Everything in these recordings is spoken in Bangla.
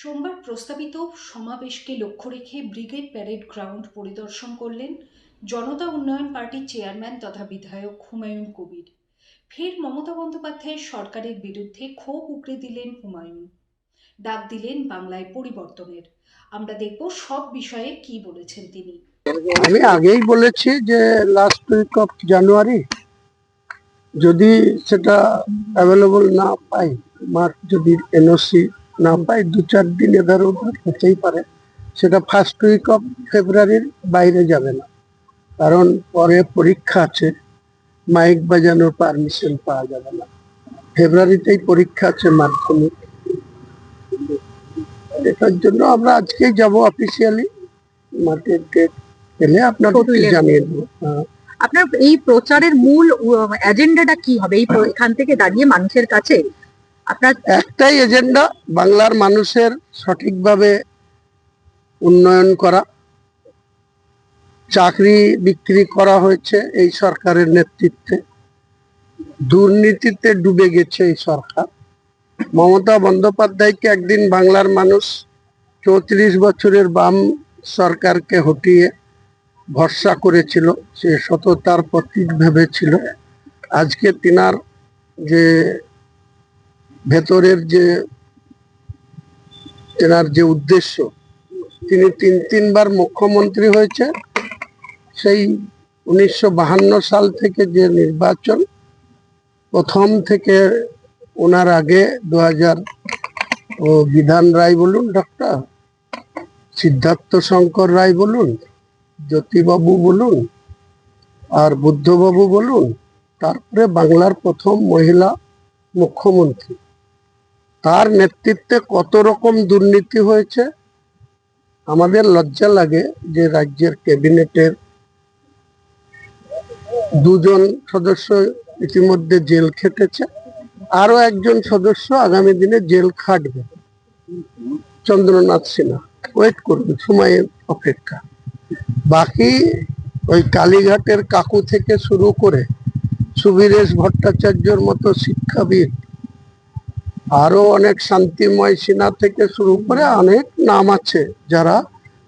সোমবার প্রস্তাবিত সমাবেশকে লক্ষ্য রেখে ব্রিগেড প্যারেড গ্রাউন্ড পরিদর্শন করলেন জনতা উন্নয়ন পার্টির চেয়ারম্যান তথা বিধায়ক হুমায়ুন কবির। ফের মমতা বন্দ্যোপাধ্যায়ের সরকারের বিরুদ্ধে ক্ষোভ উগড়ে দিলেন হুমায়ুন। ডাক দিলেন বাংলায় পরিবর্তনের। আমরা দেখব সব বিষয়ে কি বলেছেন তিনি। আমি আগেই বলেছি যে লাস্ট উইক অফ জানুয়ারি যদি সেটা অ্যাভেলেবল না পাই মার্চ যদি এনওসি না পাই দু চার দিন এধার ওধার হতেই পারে। সেটা ফার্স্ট উইক অফ ফেব্রুয়ারির বাইরে যাবে না। কারণ পরে পরীক্ষা আছে মাইক বাজানোর পারমিশন পাওয়া যাবে না। ফেব্রুয়ারিতেই পরীক্ষা আছে মাধ্যমিক। এটার জন্য আমরা আজকেই যাব অফিসিয়ালি মার্কেট ডেট এলে Totally. জানিয়ে দেবো। হ্যাঁ। আপনার এই প্রচারের মূল এজেন্ডাটা কি হবে? এই এখান থেকে দাঁড়িয়ে মানুষের কাছে আপনার একটাই এজেন্ডা বাংলার মানুষের সঠিকভাবে উন্নয়ন করা। চাকরি বিক্রি করা হয়েছে এই সরকারের নেতৃত্বে। দুর্নীতিতে ডুবে গেছে এই সরকার। মমতা বন্দ্যোপাধ্যায়কে একদিন বাংলার মানুষ চৌত্রিশ বছরের বাম সরকারকে হটিয়ে ভরসা করেছিল। সে সততার প্রতীক ভেবেছিল। আজকে তিনার যে ভেতরের যে তেনার যে উদ্দেশ্য, তিনি তিন, তিনবার মুখ্যমন্ত্রী হয়েছে। সেই উনিশশো সাল থেকে যে নির্বাচন, প্রথম থেকে ওনার আগে দু হাজার ও বিধান রায় বলুন ডক্টর, সিদ্ধার্থ শঙ্কর রায় বলুন, জ্যোতিবাবু বলুন, আর বুদ্ধবাবু বলুন, তারপরে বাংলার প্রথম মহিলা মুখ্যমন্ত্রী। তার নেতৃত্বে কত রকম দুর্নীতি হয়েছে? আমাদের লজ্জা লাগে যে রাজ্যের ক্যাবিনেটের দুজন সদস্য ইতিমধ্যে জেল খেটেছে আরও একজন সদস্য আগামী দিনে জেল খাটবে। চন্দ্রনাথ সিনহা ওয়েট করবে সময়ের অপেক্ষা। বাকি ওই কালীঘাটের কাকু থেকে শুরু করে সুবীরেশ ভট্টাচার্যর মতো শিক্ষাবিদ আরও অনেক শান্তিময় সিনহা থেকে শুরু করে অনেক নাম আছে যারা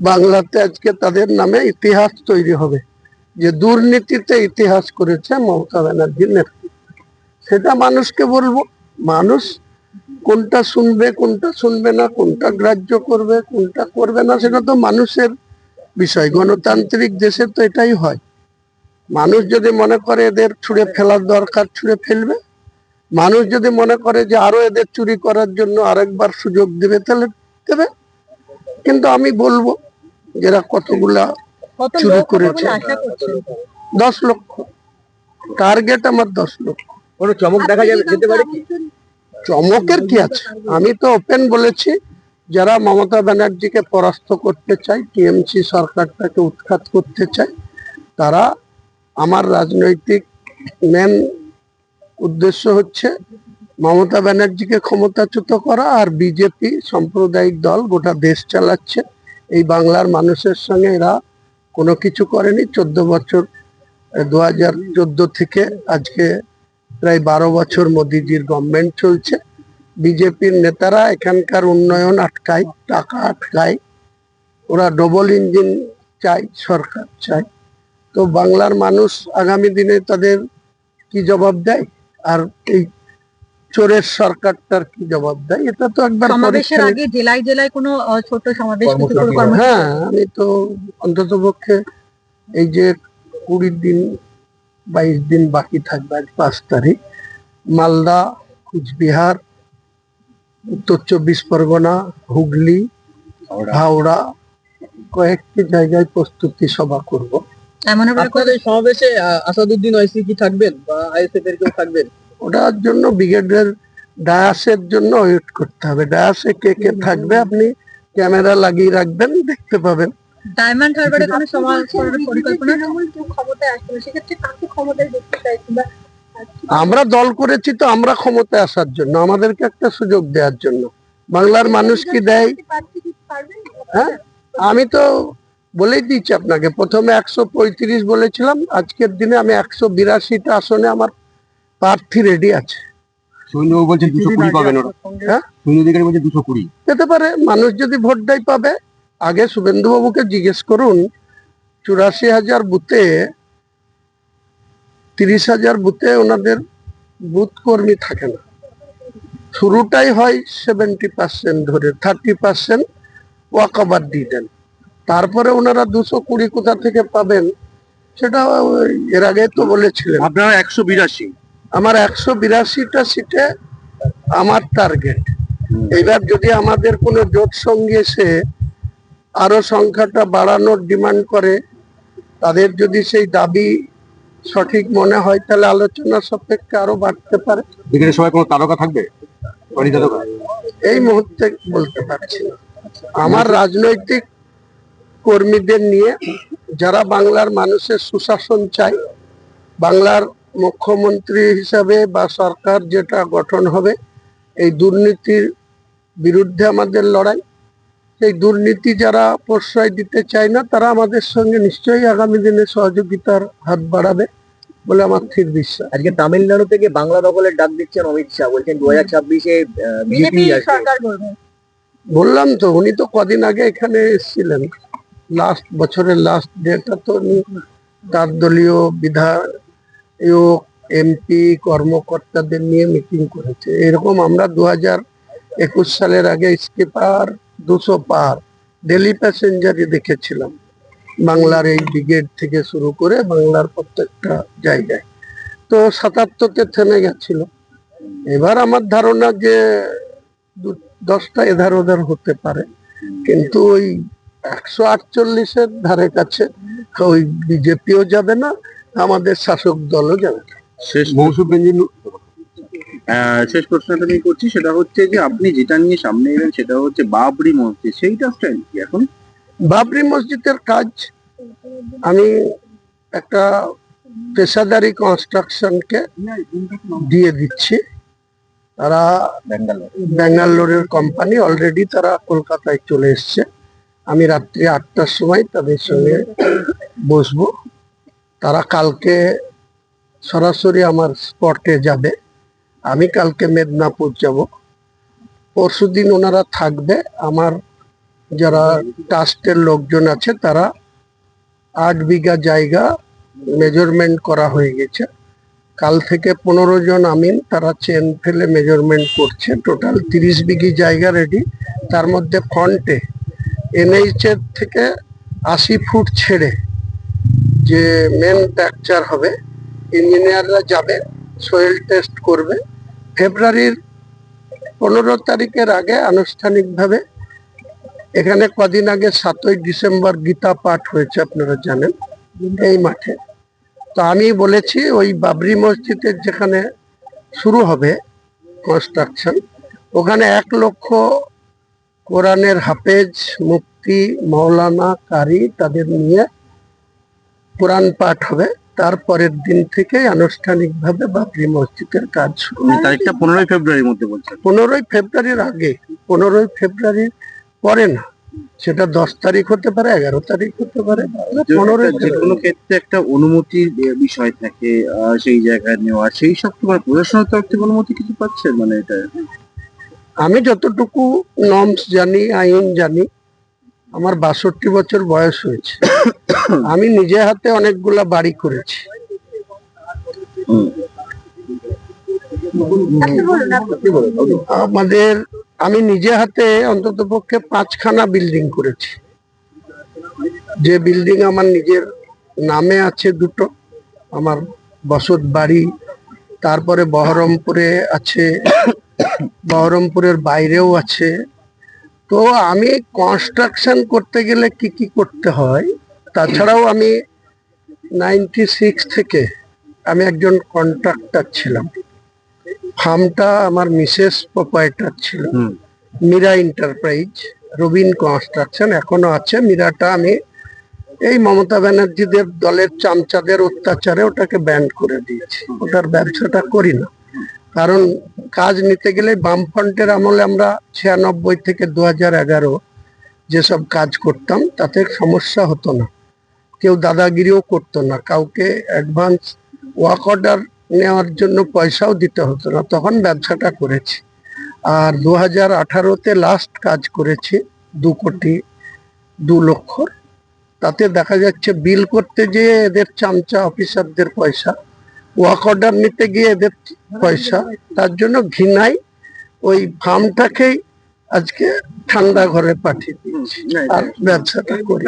বাংলাতে আজকে তাদের নামে ইতিহাস তৈরি হবে। যে দুর্নীতিতে ইতিহাস করেছে মমতা ব্যানার্জির নেতৃত্বে। সেটা মানুষকে বলব, মানুষ কোনটা শুনবে কোনটা শুনবে না, কোনটা গ্রাহ্য করবে, কোনটা করবে না, সেটা তো মানুষের বিষয়। গণতান্ত্রিক দেশে তো এটাই হয়। মানুষ যদি মনে করে এদের ছুঁড়ে ফেলার দরকার, ছুঁড়ে ফেলবে মানুষ যদি মনে করে যে আরও এদের চুরি করার জন্য আরেকবার সুযোগ দেবে তাহলে দেবে। কিন্তু আমি বলব যারা কতগুলা চুরি করেছে। দশ লক্ষ। টার্গেট আমার দশ লক্ষ। কোনো চমক দেখা যাবে যেতে পারে কি? চমকের কি আছে? আমি তো ওপেন বলেছি যারা মমতা ব্যানার্জিকে পরাস্ত করতে চায় টিএমসি সরকারটাকে উৎখাত করতে চায় তারা আমার রাজনৈতিক মেন উদ্দেশ্য হচ্ছে মমতা ব্যানার্জিকে ক্ষমতাচ্যুত করা আর বিজেপি সাম্প্রদায়িক দল গোটা দেশ চালাচ্ছে। এই বাংলার মানুষের সঙ্গে এরা কোনো কিছু করেনি। চোদ্দ বছর দু হাজার চোদ্দ থেকে আজকে প্রায় বারো বছর মোদিজির গভর্নমেন্ট চলছে। বিজেপির নেতারা এখানকার উন্নয়ন আটকায়, টাকা আটকায়। ওরা ডবল ইঞ্জিন চাই, সরকার চাই। তো বাংলার মানুষ আগামী দিনে তাদের কি জবাব দেয়? আর এই চোরের সরকারটার কি জবাব দেয়? এটা তো একবার সমাবেশের আগে জেলায় জেলায় কোনো ছোট সমাবেশ হ্যাঁ আমি তো অন্তত পক্ষে এই যে কুড়ি দিন বাইশ দিন বাকি থাকবে আজ পাঁচ তারিখ মালদা কুচবিহার উত্তর চব্বিশ পরগনা হুগলি হাওড়া কয়েকটি জায়গায় প্রস্তুতি সভা করব। এমন ভাবে সমাবেশে আসাদুদ্দিন ওয়াইসি কি থাকবেন বা আইএসএফ এর কেউ থাকবেন? ওটার জন্য ব্রিগেডের ডায়াসের জন্য ওয়েট করতে হবে। ডায়াসে কে কে থাকবে আপনি ক্যামেরা লাগিয়ে রাখবেন দেখতে পাবেন। ডায়মন্ড হারবারে কোনো সমাবেশ করার পরিকল্পনা ক্ষমতায় আসবে সেক্ষেত্রে কাকে ক্ষমতায় দেখতে চাইছেন বা আমরা দল করেছি তো আমরা ক্ষমতায় আসার জন্য আমাদেরকে একটা সুযোগ দেওয়ার জন্য। বাংলার মানুষ কি দেয়? হ্যাঁ? আমি তো বলেই দিচ্ছি আপনাকে। প্রথমে একশো পঁয়ত্রিশ বলেছিলাম আজকের দিনে আমি একশো বিরাশিটা আসনে আমার প্রার্থী রেডি আছে। বলছেন দুশো কুড়ি পাবেন ওরা। হ্যাঁ? শুভেন্দু অধিকারী বলছে দুশো কুড়ি। পেতে পারে মানুষ যদি ভোট দেয় পাবে। আগে শুভেন্দু বাবুকে জিজ্ঞেস করুন চুরাশি হাজার বুথে তিরিশ হাজার বুথে ওনাদের বুথ কর্মী থাকে না। শুরুটাই হয় সেভেন্টি পার্সেন্ট ধরে থার্টি পার্সেন্ট ওয়াকআবার দিয়ে দেন। তারপরে ওনারা দুশো কুড়ি কোথা থেকে পাবেন সেটা এর আগে তো বলেছিলেন। আপনারা একশো বিরাশি। আমার একশো বিরাশিটা সিটে আমার টার্গেট। এবার যদি আমাদের কোনো জোট সঙ্গে এসে আরও সংখ্যাটা বাড়ানোর ডিমান্ড করে তাদের যদি সেই দাবি সঠিক মনে হয় তাহলে আলোচনা সাপেক্ষে আরও বাড়তে পারে। এখানে সবাই কোনো তারকা থাকবে? এই মুহূর্তে বলতে পারছি আমার রাজনৈতিক কর্মীদের নিয়ে যারা বাংলার মানুষের সুশাসন চায় বাংলার মুখ্যমন্ত্রী হিসাবে বা সরকার যেটা গঠন হবে এই দুর্নীতির বিরুদ্ধে আমাদের লড়াই। সেই দুর্নীতি যারা প্রশ্রয় দিতে চায় না তারা আমাদের সঙ্গে নিশ্চয়ই আগামী দিনে সহযোগিতার হাত বাড়াবে বলে আমার স্থির বিশ্বাস। আজকে তামিলনাড়ু থেকে বাংলা দখলের ডাক দিচ্ছেন অমিত শাহ বলছেন দু হাজার ছাব্বিশে বিজেপি সরকার বললাম তো উনি তো কদিন আগে এখানে এসেছিলেন। লাস্ট বছরের লাস্ট ডেটা তো তার দলীয় বিধায়ক এমপি কর্মকর্তাদের নিয়ে মিটিং করেছে। এরকম আমরা দু হাজার একুশ সালের আগে স্কিপার দুশো পার ডেলি প্যাসেঞ্জারই দেখেছিলাম। বাংলার এই ব্রিগেড থেকে শুরু করে বাংলার প্রত্যেকটা জায়গায়। তো সাতাত্তরতে থেমে গেছিল। এবার আমার ধারণা যে দশটা এধার ওধার হতে পারে। কিন্তু ওই একশো আটচল্লিশের ধারে কাছে ওই বিজেপিও যাবে না আমাদের শাসক দলও যাবে না। শেষ মৌসুম শেষ প্রশ্নটা আমি করছি সেটা হচ্ছে যে আপনি যেটা নিয়ে সামনে এলেন সেটা হচ্ছে বাবরি মসজিদ। সেইটা স্টাইল কি এখন? বাবরি মসজিদের কাজ আমি একটা পেশাদারি কনস্ট্রাকশনকে দিয়ে দিচ্ছি। তারা ব্যাঙ্গালোরের কোম্পানি অলরেডি তারা কলকাতায় চলে এসছে। আমি রাত্রি আটটার সময় তাদের সঙ্গে বসবো। তারা কালকে সরাসরি আমার স্পটে যাবে। আমি কালকে মেদিনীপুর যাব। পরশুদিন ওনারা থাকবে। আমার যারা ট্রাস্টের লোকজন আছে, তারা আট বিঘা জায়গা মেজারমেন্ট করা হয়ে গেছে। কাল থেকে পনেরো জন আমিন, তারা চেন ফেলে মেজারমেন্ট করছে। টোটাল তিরিশ বিঘি জায়গা রেডি তার মধ্যে ফ্রন্টে এনএইচ এর থেকে আশি ফুট ছেড়ে যে মেন স্ট্রাকচার হবে ইঞ্জিনিয়াররা যাবে সোয়েল টেস্ট করবে। ফেব্রুয়ারির পনেরো তারিখের আগে আনুষ্ঠানিকভাবে এখানে কদিন আগে সাতই ডিসেম্বর গীতা পাঠ হয়েছে, আপনারা জানেন, এই মাঠে। তো আমি বলেছি, ওই বাবরি মসজিদের যেখানে শুরু হবে কনস্ট্রাকশন ওখানে এক লক্ষ কোরআনের হাফেজ মুক্তি মৌলানা কারি তাদের নিয়ে কোরআন পাঠ হবে। তারপরের দিন থেকে আনুষ্ঠানিকভাবে বাবরি মসজিদের কাজ শুরু তারিখটা পনেরোই ফেব্রুয়ারির মধ্যে বলছেন। পনেরোই ফেব্রুয়ারির আগে পনেরোই ফেব্রুয়ারির পরে না সেটা দশ তারিখ হতে পারে এগারো তারিখ হতে পারে পনেরোই যে কোনো ক্ষেত্রে একটা অনুমতির বিষয় থাকে সেই জায়গায় নেওয়া সেই সব তোমার প্রশাসনের তরফ থেকে অনুমতি কিছু পাচ্ছে মানে এটা আমি যতটুকু নর্মস জানি, আইন জানি, আমার বাষট্টি বছর বয়স হয়েছে। আমি নিজে হাতে অনেকগুলা বাড়ি করেছি। আমাদের, আমি নিজে হাতে অন্তত পক্ষে পাঁচখানা বিল্ডিং করেছি। যে বিল্ডিং আমার নিজের নামে আছে দুটো। আমার বসত বাড়ি, তারপরে বহরমপুরে আছে বহরমপুরের বাইরেও আছে। তো আমি কনস্ট্রাকশন করতে গেলে কি কি করতে হয়? তাছাড়াও আমি নাইনটি সিক্স থেকে আমি একজন কন্ট্রাক্টর ছিলাম। ফার্মটা আমার মিসেস প্রোপাইটার ছিল। মীরা এন্টারপ্রাইজ রবিন কনস্ট্রাকশন এখনও আছে। মীরাটা আমি এই মমতা ব্যানার্জিদের দলের চামচাদের অত্যাচারে ওটাকে ব্যান্ড করে দিয়েছি। ওটার ব্যবসাটা করি না। কারণ কাজ নিতে গেলে বামফ্রন্টের আমলে আমরা ছিয়ানব্বই থেকে দু হাজার এগারো যেসব কাজ করতাম, তাতে সমস্যা হতো না। কেউ দাদাগিরিও করতো না। কাউকে অ্যাডভান্স ওয়ার্ক অর্ডার নেওয়ার জন্য পয়সাও দিতে হতো না। তখন ব্যবসাটা করেছি। আর দু হাজার আঠারোতে লাস্ট কাজ করেছি দু কোটি দু লক্ষ। তাতে দেখা যাচ্ছে বিল করতে গিয়ে এদের চামচা অফিসারদের পয়সা ওয়াক অর্ডার নিতে গিয়ে এদের পয়সা তার জন্য ঘৃণাই ওই ফার্মটাকেই আজকে ঠান্ডা ঘরে পাঠিয়ে দিচ্ছি আর ব্যবসাটা করি।